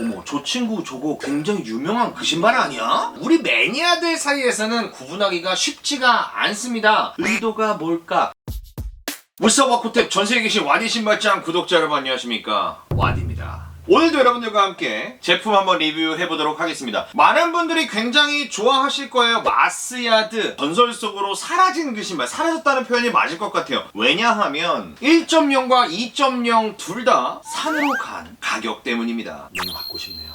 어머 저 친구 저거 굉장히 유명한 그 신발 아니야? 우리 매니아들 사이에서는 구분하기가 쉽지가 않습니다 의도가 뭘까? 물사와 코탭 전세계에 계신 와디 신발장 구독자 여러분 안녕하십니까 와디입니다 오늘도 여러분들과 함께 제품 한번 리뷰해 보도록 하겠습니다. 많은 분들이 굉장히 좋아하실 거예요. 마스야드 전설 속으로 사라진 그 신발 사라졌다는 표현이 맞을 것 같아요. 왜냐하면 1.0과 2.0 둘 다 산으로 간 가격 때문입니다. 너무 갖고 싶네요.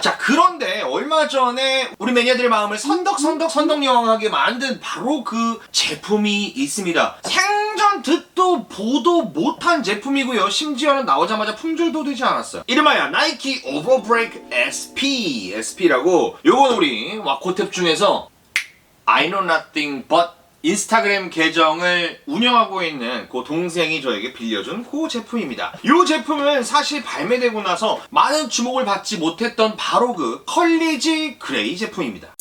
자 그런데 얼마 전에 우리 매니아들의 마음을 선덕선덕 선덕여왕하게 만든 바로 그 제품이 있습니다. 생전 듣도 보도 못한 제품이고요. 심지어는 나오자마자 품절도 되지 않았어요. 이름하여 나이키 오버브레이크 SP SP라고. 요건 우리 와코탭 중에서 I know nothing but 인스타그램 계정을 운영하고 있는 그 동생이 저에게 빌려준 그 제품입니다. 이 제품은 사실 발매되고 나서 많은 주목을 받지 못했던 바로 그 컬리지 그레이 제품입니다.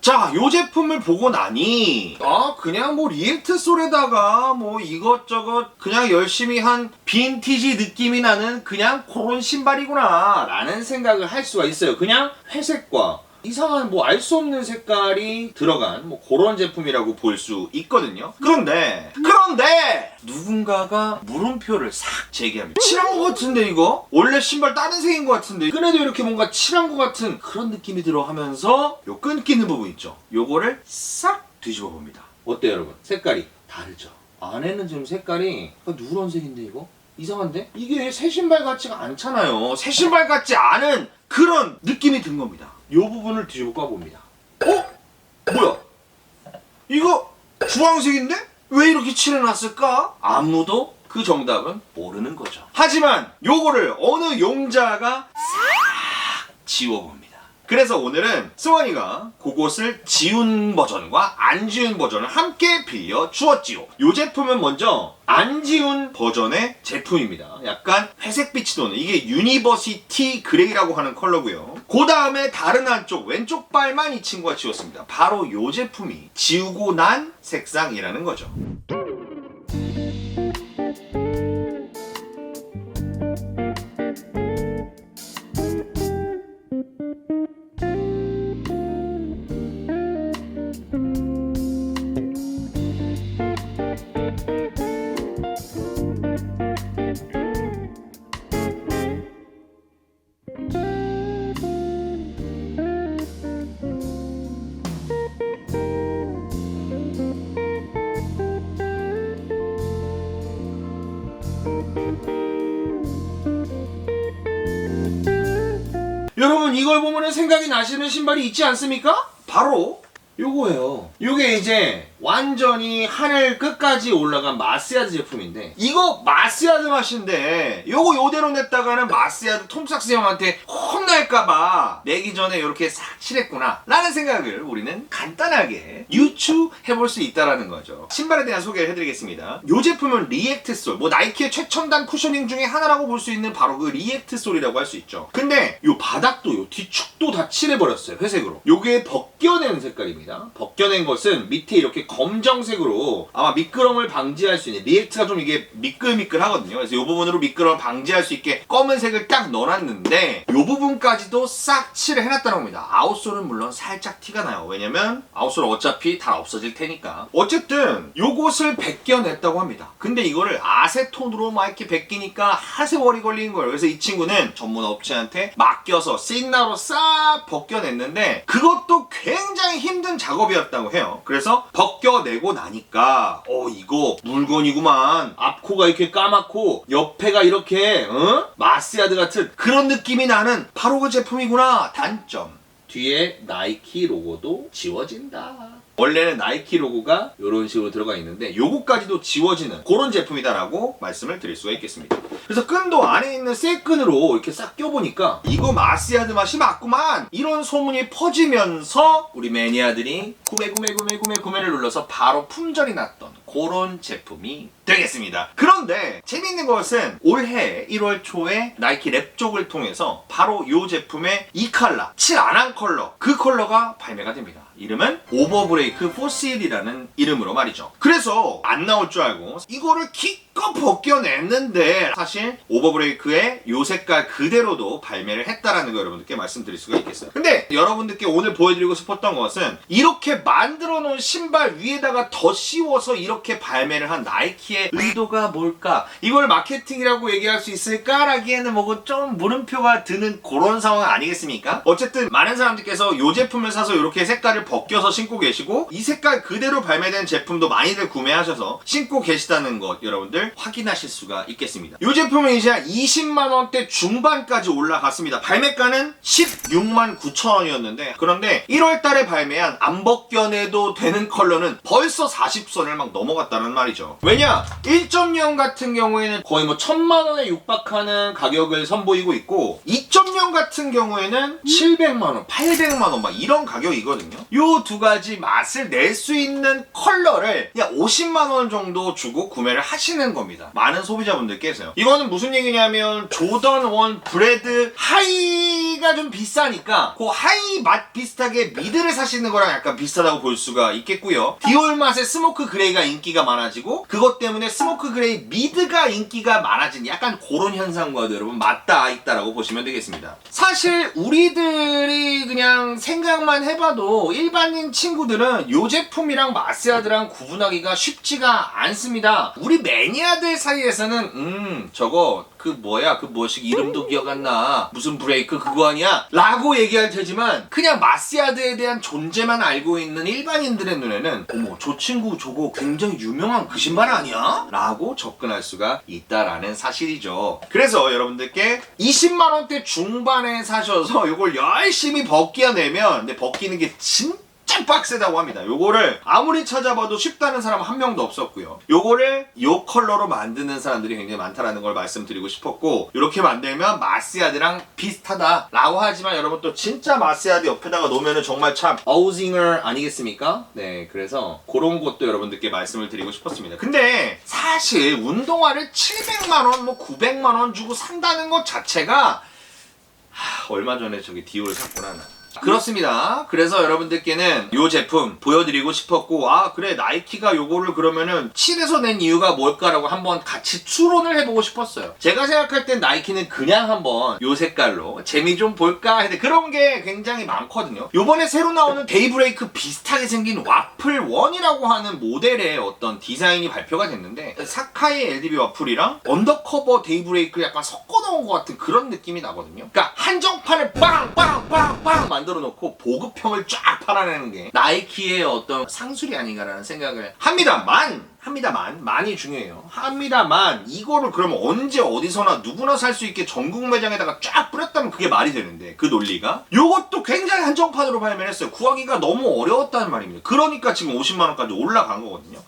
자, 요 제품을 보고 나니, 아, 그냥 뭐 리액트 솔에다가 뭐 이것저것 그냥 열심히 한 빈티지 느낌이 나는 그냥 그런 신발이구나, 라는 생각을 할 수가 있어요. 그냥 회색과 이상한 뭐 알 수 없는 색깔이 들어간 뭐 그런 제품이라고 볼 수 있거든요. 그런데 그런데 누군가가 물음표를 싹 제기합니다. 칠한 것 같은데 이거? 원래 신발 다른 색인 것 같은데 끈에도 이렇게 뭔가 칠한 것 같은 그런 느낌이 들어 하면서 요 끊기는 부분 있죠. 요거를 싹 뒤집어 봅니다. 어때요 여러분? 색깔이 다르죠. 안에는 지금 색깔이 누런색인데 이거? 이상한데? 이게 새 신발 같지가 않잖아요. 새 신발 같지 않은 그런 느낌이 든 겁니다. 요 부분을 뒤집어 까봅니다. 어? 뭐야? 이거 주황색인데? 왜 이렇게 칠해놨을까? 아무도 그 정답은 모르는 거죠. 하지만 요거를 어느 용자가 싹 지워봅니다. 그래서 오늘은 승환이가 그곳을 지운 버전과 안 지운 버전을 함께 빌려 주었지요. 이 제품은 먼저 안 지운 버전의 제품입니다. 약간 회색빛이 도는 이게 유니버시티 그레이라고 하는 컬러고요. 그 다음에 다른 한쪽 왼쪽 발만 이 친구가 지웠습니다. 바로 이 제품이 지우고 난 색상이라는 거죠. 여러분 이걸 보면 생각이 나시는 신발이 있지 않습니까? 바로 요거예요. 요게 이제 완전히 하늘 끝까지 올라간 마스야드 제품인데 이거 마스야드 맛인데 요거 요대로 냈다가는 마스야드 톰삭스 형한테 혼날까봐 내기 전에 이렇게 싹 칠했구나 라는 생각을 우리는 간단하게 유추해볼 수 있다라는 거죠. 신발에 대한 소개를 해드리겠습니다. 요 제품은 리액트 솔, 뭐 나이키의 최첨단 쿠셔닝 중에 하나라고 볼 수 있는 바로 그 리액트 솔이라고 할 수 있죠. 근데 요 바닥도 요 뒤축도 다 칠해버렸어요. 회색으로. 요게 벗겨낸 색깔입니다. 벗겨낸 것은 밑에 이렇게 검정색으로 아마 미끄럼을 방지할 수 있는 리액트가 좀 이게 미끌미끌하거든요. 그래서 이 부분으로 미끄럼을 방지할 수 있게 검은색을 딱 넣어놨는데 이 부분까지도 싹 칠을 해놨다는 겁니다. 아웃솔은 물론 살짝 티가 나요. 왜냐면 아웃솔은 어차피 다 없어질 테니까. 어쨌든 요것을 벗겨냈다고 합니다. 근데 이거를 아세톤으로 막 이렇게 벗기니까 하세월이 걸린 거예요. 그래서 이 친구는 전문 업체한테 맡겨서 신나로 싹 벗겨냈는데 그것도 굉장히 힘든 작업이었다고 해요. 그래서 벗 겨내고 나니까 어 이거 물건이구만. 앞코가 이렇게 까맣고 옆에가 이렇게 어? 마스야드 같은 그런 느낌이 나는 바로 그 제품이구나. 단점. 뒤에 나이키 로고도 지워진다. 원래는 나이키 로고가 이런 식으로 들어가 있는데 요거까지도 지워지는 그런 제품이다라고 말씀을 드릴 수가 있겠습니다. 그래서 끈도 안에 있는 새 끈으로 이렇게 싹 껴보니까 이거 마스야드 맛이 맞구만 이런 소문이 퍼지면서 우리 매니아들이 구매 구매 구매 구매 구매를 눌러서 바로 품절이 났던 그런 제품이 되겠습니다. 그런데 재밌는 것은 올해 1월 초에 나이키 랩 쪽을 통해서 바로 이 제품의 이 컬러, 칠 안 한 컬러, 그 컬러가 발매가 됩니다. 이름은 오버브레이크 포실이라는 이름으로 말이죠. 그래서 안 나올 줄 알고 이거를 기껏 벗겨냈는데 사실 오버브레이크의 요 색깔 그대로도 발매를 했다라는 거 여러분들께 말씀드릴 수가 있겠어요. 근데 여러분들께 오늘 보여드리고 싶었던 것은 이렇게 만들어 놓은 신발 위에다가 더 씌워서 이렇게 발매를 한 나이키의 의도가 뭘까? 이걸 마케팅이라고 얘기할 수 있을까라기에는 뭐좀 물음표가 드는 그런 상황 아니겠습니까? 어쨌든 많은 사람들께서 이 제품을 사서 이렇게 색깔을 벗겨서 신고 계시고 이 색깔 그대로 발매된 제품도 많이들 구매하셔서 신고 계시다는 것 여러분들 확인하실 수가 있겠습니다. 이 제품은 이제 한 20만 원대 중반까지 올라갔습니다. 발매가는 16만 9천 원이었는데 그런데 1월 달에 발매한 안 벗겨내도 되는 컬러는 벌써 40선을 막 넘어 갔다는 말이죠. 왜냐? 1.0 같은 경우에는 거의 뭐 천만 원에 육박하는 가격을 선보이고 있고 2.0 같은 경우에는 700만 원, 800만 원 막 이런 가격이거든요. 요 두 가지 맛을 낼 수 있는 컬러를 그냥 50만 원 정도 주고 구매를 하시는 겁니다. 많은 소비자분들께서요. 이거는 무슨 얘기냐면 조던 원 브레드 하이가 좀 비싸니까 그 하이 맛 비슷하게 미드를 사시는 거랑 약간 비슷하다고 볼 수가 있겠고요. 디올 맛의 스모크 그레이가 인 기가 많아지고 그것 때문에 스모크 그레이 미드가 인기가 많아진 약간 그런 현상과도 여러분 맞닿아 있다라고 보시면 되겠습니다. 사실 우리들이 그냥 생각만 해봐도 일반인 친구들은 요 제품이랑 마스야드랑 구분하기가 쉽지가 않습니다. 우리 매니아들 사이에서는 음 저거 그 뭐야? 그 뭐식 이름도 기억 안 나. 무슨 브레이크 그거 아니야? 라고 얘기할 테지만 그냥 마스야드에 대한 존재만 알고 있는 일반인들의 눈에는 어머 저 친구 저거 굉장히 유명한 그 신발 아니야? 라고 접근할 수가 있다라는 사실이죠. 그래서 여러분들께 20만 원대 중반에 사셔서 이걸 열심히 벗겨내면 근데 벗기는 게 진짜 진짜 빡세다고 합니다. 요거를 아무리 찾아봐도 쉽다는 사람 한 명도 없었고요. 요거를 요 컬러로 만드는 사람들이 굉장히 많다라는 걸 말씀드리고 싶었고 이렇게 만들면 마스야드랑 비슷하다라고 하지만 여러분 또 진짜 마스야드 옆에다가 놓으면은 정말 참 어우징어 아니겠습니까? 네, 그래서 그런 것도 여러분들께 말씀을 드리고 싶었습니다. 근데 사실 운동화를 700만 원, 뭐 900만 원 주고 산다는 것 자체가 하, 얼마 전에 저기 디올 샀구나 나. 그렇습니다. 그래서 여러분들께는 이 제품 보여드리고 싶었고, 아, 그래, 나이키가 요거를 그러면은 7에서 낸 이유가 뭘까라고 한번 같이 추론을 해보고 싶었어요. 제가 생각할 땐 나이키는 그냥 한번 요 색깔로 재미 좀 볼까 했는데 그런 게 굉장히 많거든요. 요번에 새로 나오는 데이브레이크 비슷하게 생긴 와플 1이라고 하는 모델의 어떤 디자인이 발표가 됐는데, 사카이 LDB 와플이랑 언더커버 데이브레이크를 약간 섞어 놓은 것 같은 그런 느낌이 나거든요. 그러니까 한정판을 빵빵빵빵 만들어 놓고 보급형을 쫙 팔아내는 게 나이키의 어떤 상술이 아닌가라는 생각을 합니다만 합니다만 많이 중요해요. 합니다만 이거를 그러면 언제 어디서나 누구나 살 수 있게 전국 매장에다가 쫙 뿌렸다면 그게 말이 되는데 그 논리가 요것도 굉장히 한정판으로 발매를 했어요. 구하기가 너무 어려웠다는 말입니다. 그러니까 지금 50만 원까지 올라간 거거든요.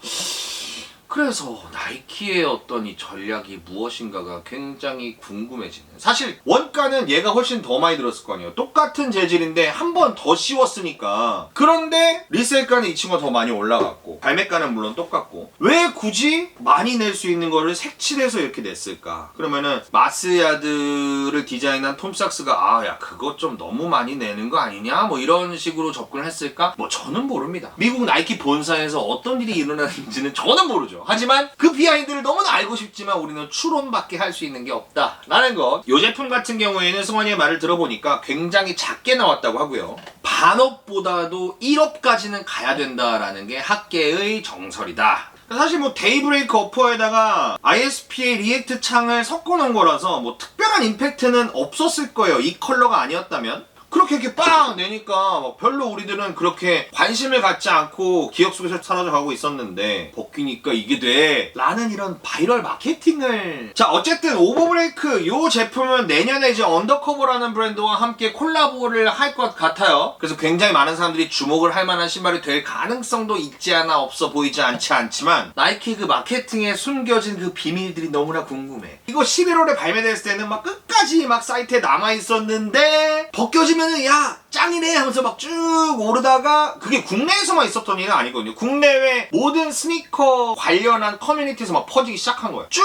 그래서 나이키의 어떤 이 전략이 무엇인가가 굉장히 궁금해지는. 사실 원가는 얘가 훨씬 더 많이 들었을 거 아니에요. 똑같은 재질인데 한 번 더 씌웠으니까. 그런데 리셀가는 이 친구가 더 많이 올라갔고 발매가는 물론 똑같고 왜 굳이 많이 낼 수 있는 거를 색칠해서 이렇게 냈을까? 그러면은 마스야드를 디자인한 톰삭스가 아 야 그거 좀 너무 많이 내는 거 아니냐? 뭐 이런 식으로 접근을 했을까? 뭐 저는 모릅니다. 미국 나이키 본사에서 어떤 일이 일어나는지는 저는 모르죠. 하지만 그 비하인드를 너무나 알고 싶지만 우리는 추론밖에 할 수 있는 게 없다라는 것. 이 제품 같은 경우에는 승환이의 말을 들어보니까 굉장히 작게 나왔다고 하고요. 반업보다도 1업까지는 가야 된다라는 게 학계의 정설이다. 사실 뭐 데이브레이크 어퍼에다가 ISPA 리액트 창을 섞어 놓은 거라서 뭐 특별한 임팩트는 없었을 거예요. 이 컬러가 아니었다면. 그렇게 이렇게 빵 내니까 막 별로 우리들은 그렇게 관심을 갖지 않고 기억 속에서 사라져 가고 있었는데 벗기니까 이게 돼. 라는 이런 바이럴 마케팅을. 자 어쨌든 오버브레이크 요 제품은 내년에 이제 언더커버라는 브랜드와 함께 콜라보를 할 것 같아요. 그래서 굉장히 많은 사람들이 주목을 할 만한 신발이 될 가능성도 있지 않아 없어 보이지 않지 않지만 나이키 그 마케팅에 숨겨진 그 비밀들이 너무나 궁금해. 이거 11월에 발매됐을 때는 막 끝 까지 막 사이트에 남아 있었는데 벗겨지면은 야 짱이네 하면서 막 쭉 오르다가 그게 국내에서만 있었던 일은 아니거든요. 국내외 모든 스니커 관련한 커뮤니티에서 막 퍼지기 시작한 거예요. 쭉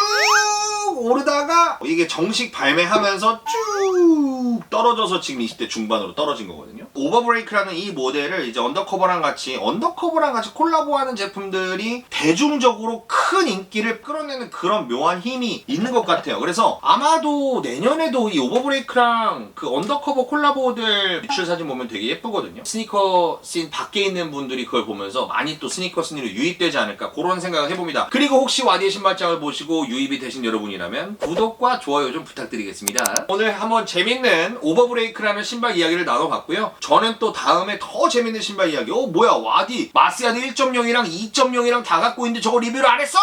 오르다가 이게 정식 발매하면서 쭉 떨어져서 지금 20대 중반으로 떨어진 거거든요. 오버브레이크라는 이 모델을 이제 언더커버랑 같이 언더커버랑 같이 콜라보하는 제품들이 대중적으로 큰 인기를 끌어내는 그런 묘한 힘이 있는 것 같아요. 그래서 아마도 내년에도 이 오버브레이크랑 그 언더커버 콜라보들 유출 사진 보면 되게 예쁘거든요. 스니커 씬 밖에 있는 분들이 그걸 보면서 많이 또 스니커 씬으로 유입되지 않을까 그런 생각을 해봅니다. 그리고 혹시 와디의 신발장을 보시고 유입이 되신 여러분이라면 구독과 좋아요 좀 부탁드리겠습니다. 오늘 한번 재밌는 오버브레이크라는 신발 이야기를 나눠봤고요. 저는 또 다음에 더 재밌는 신발 이야기. 어 뭐야 와디. 마스야드 1.0이랑 2.0이랑 다 갖고 있는데 저거 리뷰를 안 했어?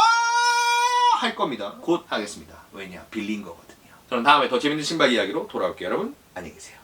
할 겁니다. 곧 하겠습니다. 왜냐 빌린 거거든요. 저는 다음에 더 재밌는 신발 이야기로 돌아올게요 여러분. 안녕히 계세요